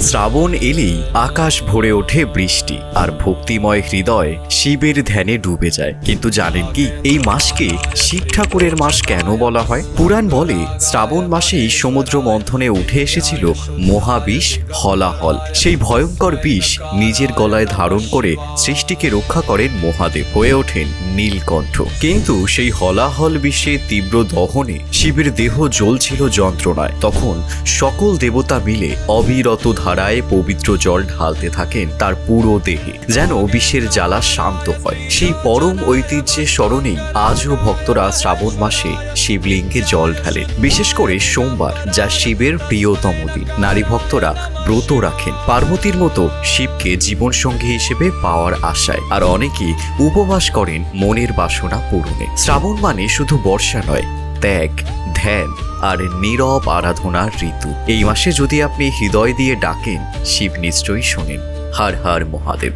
শ্রাবণ এলেই আকাশ ভরে ওঠে বৃষ্টি আর ভক্তিময় হৃদয় শিবের ধ্যানে ডুবে যায়। কিন্তু জানেন কি, এই মাসকে শিব ঠাকুরের মাস কেন বলা হয়? পুরাণ বলে শ্রাবণ মাসেই সমুদ্র মন্থনে উঠে এসেছিল মহাবিষ হলাহল। সেই ভয়ঙ্কর বিষ নিজের গলায় ধারণ করে সৃষ্টিকে রক্ষা করেন মহাদেব। হয়ে ওঠেন নীলকণ্ঠ। কিন্তু সেই হলাহল বিষে তীব্র দহনে শিবের দেহ জ্বলছিল যন্ত্রণায়। তখন সকল দেবতা মিলে অবিরত ধারায় পবিত্র জল ঢালতে থাকেন তার পুরো দেহে, যেন বিশ্বের জ্বালা শান্ত হয়। সেই পরম ঐতিহ্যের স্মরণেই আজও ভক্তরা শ্রাবণ মাসে শিবলিঙ্গে জল ঢালেন। বিশেষ করে সোমবার, যা শিবের প্রিয়তম দিন। নারী ভক্তরা ব্রত রাখেন। পার্বতীর মতো শিবকে জীবনসঙ্গী হিসেবে পাওয়ার আশায়, আর অনেকেই উপবাস করেন মনের বাসনা পূরণে। শ্রাবণ মানে শুধু বর্ষা নয়, ত্যাগ, ধ্যান আর নীরব আরাধনার ঋতু। এই মাসে যদি আপনি হৃদয় দিয়ে ডাকেন, শিব নিশ্চয়ই শোনেন। হার হার মহাদেব।